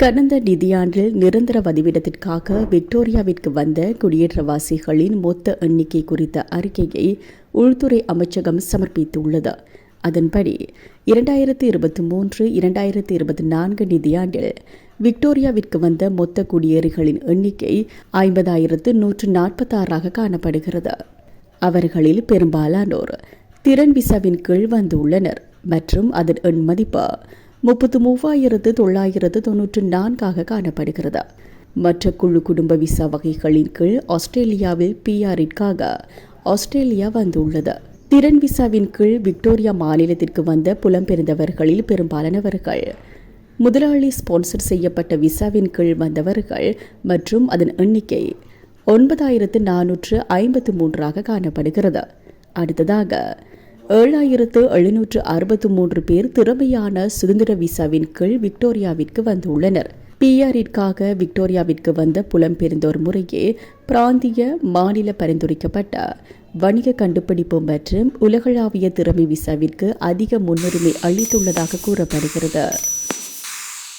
கடந்த நிதியாண்டில் நிரந்தர வதிவிடத்திற்காக விக்டோரியாவிற்கு வந்த குடியேற்றவாசிகளின் மொத்த எண்ணிக்கை குறித்த அறிக்கையை உள்துறை அமைச்சகம் சமர்ப்பித்துள்ளது. அதன்படி இரண்டாயிரத்து இருபத்தி மூன்று இரண்டாயிரத்தி இருபத்தி நான்கு நிதியாண்டில் விக்டோரியாவிற்கு வந்த மொத்த குடியேறிகளின் எண்ணிக்கை ஐம்பதாயிரத்து நூற்று நாற்பத்தாறாக காணப்படுகிறது. அவர்களில் பெரும்பாலானோர் திறன் விசாவின் கீழ் வந்துள்ளனர் மற்றும் அதன் எண் மதிப்பு முப்பத்து மூவாயிரத்து தொள்ளாயிரத்து தொன்னூற்று நான்காக காணப்படுகிறது. மற்ற குழு குடும்ப விசா வகைகளின் கீழ் ஆஸ்திரேலியாவில் பிஆரிற்காக ஆஸ்திரேலியா வந்துள்ளது. திறன் விசாவின் கீழ் விக்டோரியா மாநிலத்திற்கு வந்த புலம்பெயர்ந்தவர்களில் பெரும்பாலானவர்கள் முதலாளி ஸ்பான்சர் செய்யப்பட்ட விசாவின் கீழ் வந்தவர்கள் மற்றும் அதன் எண்ணிக்கை ஒன்பதாயிரத்து நானூற்று ஐம்பத்து மூன்றாக காணப்படுகிறது. அடுத்ததாக ஏழாயிரத்து எழுநூற்று அறுபத்து மூன்று பேர் திறமையான சுதந்திர விசாவின் கீழ் விக்டோரியாவிற்கு வந்துள்ளனர். பிஆரிற்காக விக்டோரியாவிற்கு வந்த புலம்பெயர்ந்தோர் முறையே பிராந்திய மாநில பரிந்துரைக்கப்பட்ட வணிக கண்டுபிடிப்பு மற்றும் உலகளாவிய திறமை விசாவிற்கு அதிக முன்னுரிமை அளித்துள்ளதாக கூறப்படுகிறது.